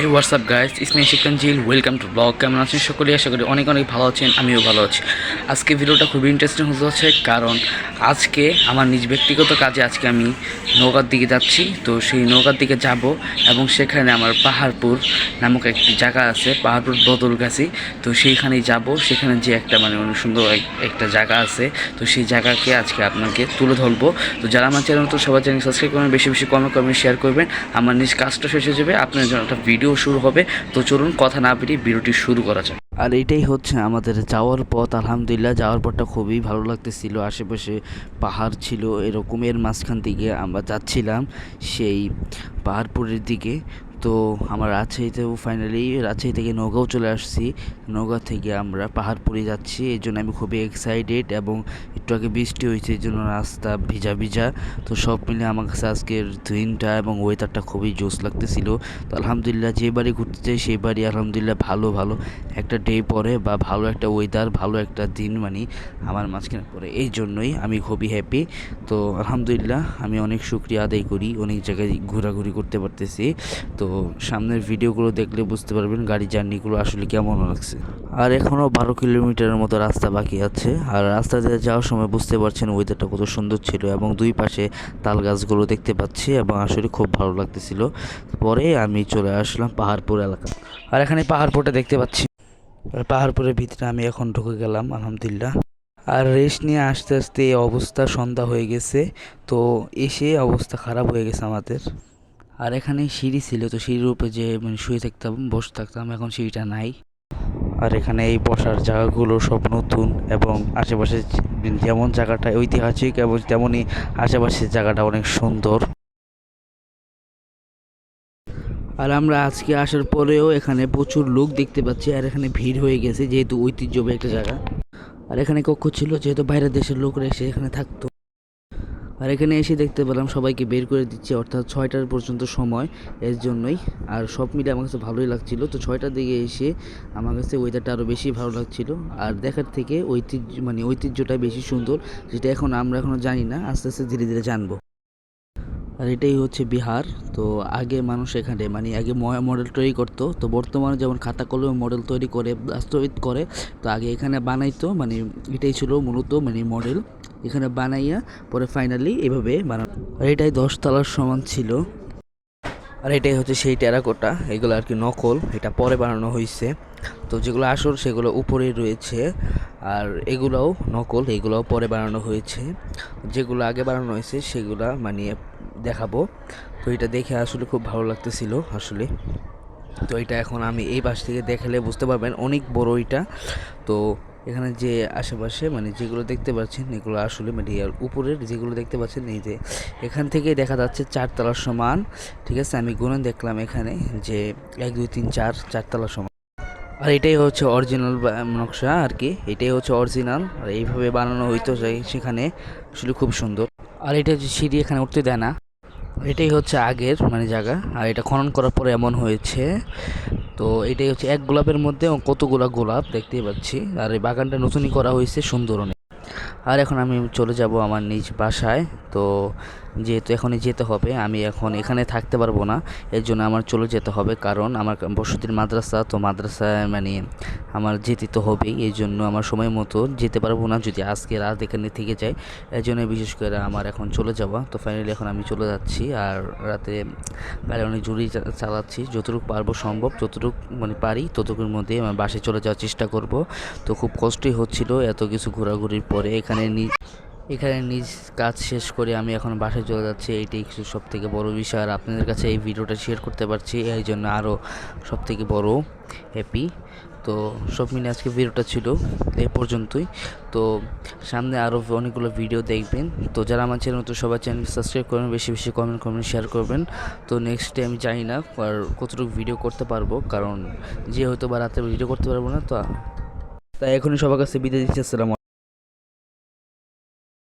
Hey WhatsApp guys it's me Jill welcome to blog কেমন আছেন সকলেই? আশা করি অনেক অনেক ভালো আছেন, আমিও ভালো আছি। আজকে ভিডিওটা খুবই ইন্টারেস্টিং হতে যাচ্ছে, কারণ আজকে আমার নিজ ব্যক্তিগত কাজে আজকে আমি নৌকার দিকে যাচ্ছি। তো সেই নৌকার দিকে যাব এবং সেখানে আমার পাহাড়পুর নামক একটি জায়গা আছে, পাহাড়পুর বদলগাছি তো সেইখানেই যাব। সেখানে যে একটা মানে অনেক সুন্দর একটা জায়গা আছে। তো সেই জায়গাকে আজকে আপনাকে তুলে ধরবো। তো যারা আমার চ্যানেল তো সবার চ্যানেল সাবস্ক্রাইব করবেন, বেশি বেশি কমেন্ট করবেন শেয়ার করবেন। আমার নিজ কাজটা শেষ হয়ে যাবে। আপনার জন্য একটা ভিডিও শুরু হবে। তো চলুন কথা না বেরিয়ে ভিডিওটি শুরু করা যাক। আর এটাই হচ্ছে আমাদের যাওয়ার পথ। আলহামদুলিল্লাহ, যাওয়ার পথটা খুবই ভালো লাগতেছিল। আশেপাশে পাহাড় ছিল এরকমের মাঝখান থেকে আমরা যাচ্ছিলাম, সেই পাহাড়পুরের দিকে। তো আমরা রাজশাহীতেও ফাইনালি রাজশাহী থেকে নৌকাও চলে আসছি। নৌকা থেকে আমরা পাহাড়পুরে যাচ্ছি। এই জন্য আমি খুবই এক্সাইটেড এবং একটু আগে বৃষ্টি হয়েছে, এই জন্য রাস্তা ভিজা ভিজা। তো সব মিলে আমার কাছে আজকের দিনটা এবং ওয়েদারটা খুবই জোস লাগতেছিল। তো আলহামদুলিল্লাহ যে বাড়ি ঘুরতে চাই, সেই বাড়ি আলহামদুলিল্লাহ ভালো ভালো একটা ডে পরে বা ভালো একটা ওয়েদার ভালো একটা দিন মানে আমার মাঝখানে পড়ে। এই জন্যই আমি খুবই হ্যাপি তো আলহামদুলিল্লাহ আমি অনেক শুক্রিয়া আদায় করি, অনেক জায়গায় ঘোরাঘুরি করতে পারতেছি। তো সামনের ভিডিওগুলো দেখলে বুঝতে পারবেন গাড়ি জার্নিগুলো আসলে কেমন লাগছে। আর এখনও বারো কিলোমিটারের মতো রাস্তা বাকি আছে। আর রাস্তা দিয়ে যাওয়ার সময় বুঝতে পারছেন ওয়েদারটা কত সুন্দর ছিল এবং দুই পাশে তাল গাছগুলো দেখতে পাচ্ছি এবং আসলে খুব ভালো লাগতেছিল। পরে আমি চলে আসলাম পাহাড়পুর এলাকা। আর এখানে পাহাড়পুরটা দেখতে পাচ্ছি। পাহাড়পুরের ভিতরে আমি এখন ঢুকে গেলাম, আলহামদুলিল্লাহ। আর রেস্ট নিয়ে আস্তে আস্তে এই অবস্থা সন্ধ্যা হয়ে গেছে, তো এসে অবস্থা খারাপ হয়ে গেছে আমাদের। আর এখানে সিঁড়ি ছিল, তো সিঁড়ির উপরে যে মানে শুয়ে থাকতাম, বসে থাকতাম, এখন সিঁড়িটা নাই। আর এখানে এই বসার জায়গাগুলো সব নতুন এবং আশেপাশে যেমন জায়গাটা ঐতিহাসিক এবং তেমনই আশেপাশের জায়গাটা অনেক সুন্দর। আর আমরা আজকে আসার পরেও এখানে প্রচুর লোক দেখতে পাচ্ছি আর এখানে ভিড় হয়ে গেছে, যেহেতু ঐতিহ্যবাহী একটা জায়গা। আর এখানে কক্ষ ছিল, যেহেতু বাইরের দেশের লোকরা এসে এখানে থাকতো। আর এখানে এসে দেখতে পেলাম সবাইকে বের করে দিচ্ছে, অর্থাৎ ছয়টার পর্যন্ত সময় এর জন্যই। আর সব মিলে আমার কাছে ভালোই লাগছিল। তো ছয়টার দিকে এসে আমার কাছে ওয়েদারটা আরও বেশি ভালো লাগছিল। আর দেখার থেকে ঐতিহ্য মানে ঐতিহ্যটা বেশি সুন্দর, যেটা এখন আমরা এখনও জানি না। আস্তে আস্তে ধীরে ধীরে জানব। আর এটাই হচ্ছে বিহার। তো আগে মানুষ এখানে মানে আগে মডেল তৈরি করতো। তো বর্তমানে যেমন খাতা কলমে মডেল তৈরি করে, বাস্তবিত করে, তো আগে এখানে বানাইতো। মানে এটাই ছিল মূলত মানে মডেল এখানে বানাইয়া পরে ফাইনালি এভাবে বানানো। আর এটাই দশ তলার সমান ছিল। আর এটাই হচ্ছে সেই টেরাকোটা, এগুলো আর কি নকল, এটা পরে বানানো হয়েছে তো যেগুলো আসল সেগুলো উপরে রয়েছে, আর এগুলোও নকল, এগুলোও পরে বানানো হয়েছে। যেগুলো আগে বানানো হয়েছে সেগুলো মানে দেখাবো। তো এটা দেখে আসলে খুব ভালো লাগতেছিল আসলে। তো এটা এখন আমি এই পাশ থেকে দেখালে বুঝতে পারবেন অনেক বড় এটা। তো এখানে যে আশেপাশে মানে যেগুলো দেখতে পাচ্ছেন, এগুলো আসলে আর উপরের যেগুলো দেখতে পাচ্ছেন, এই যে এখান থেকে দেখা যাচ্ছে চারতলার সমান, ঠিক আছে? আমি গুনে দেখলাম এখানে যে এক, দুই, তিন, চার চারতলার সমান। আর এটাই হচ্ছে অরিজিনাল নকশা আর কি, এটাই হচ্ছে অরিজিনাল আর এইভাবে বানানো হইতো সেখানে আসলে খুব সুন্দর। আর এটা হচ্ছে সিঁড়ি, এখানে উঠতে দেয় না। এটাই হচ্ছে আগের মানে জায়গা, আর এটা খনন করার পরে এমন হয়েছে তো এটাই হচ্ছে এক গোলাপের মধ্যে কতগুলো গোলাপ দেখতেই পাচ্ছি। আর এই বাগানটা নতুনই করা হয়েছে সুন্দর অনেক আর এখন আমি চলে যাব আমার নিজ বাসায়। তো যেহেতু এখনই যেতে হবে, আমি এখন এখানে থাকতে পারব না। এর জন্য আমার চলে যেতে হবে, কারণ আমার বসতির মাদ্রাসা, তো মাদ্রাসায় মানে আমার যেতে তো হবেই। এই জন্য আমার সময় মতো যেতে পারব না, যদি আজকে রাত এখানে থেকে যাই এর জন্য বিশেষ করে আমার এখন চলে যাওয়া। তো ফাইনালি এখন আমি চলে যাচ্ছি আর রাতে গাড়ি অনেক জোরেই চা- চালাচ্ছি। যতটুকু পারব সম্ভব, যতটুকু মানে পারি, ততটুকুর মধ্যে আমার বাসায় চলে যাওয়ার চেষ্টা করব। তো খুব কষ্টই হচ্ছিল এত কিছু ঘোরাঘুরির পরে এখানে নিজ এখানে নিজ কাজ শেষ করে আমি এখন বাসায় চলে যাচ্ছি। এইটাই কিছু সব থেকে বড় বিষয়। আর আপনাদের কাছে এই ভিডিওটা শেয়ার করতে পারছি, এই জন্য আরও সব থেকে বড় হ্যাপি তো সব মিলে আজকে ভিডিওটা ছিল এই পর্যন্তই। তো সামনে আরও অনেকগুলো ভিডিও দেখবেন। তো যারা আমার চ্যানেল তো সবাই চ্যানেল সাবস্ক্রাইব করবেন, বেশি বেশি কমেন্ট করবেন শেয়ার করবেন। তো নেক্সট ডে আমি জানি না আর কতটুকু ভিডিও করতে পারব, কারণ যে হয়তো বা রাতে ভিডিও করতে পারব না, তো তাই এখনই সবার কাছে বিদায় দিচ্ছি আসসালাম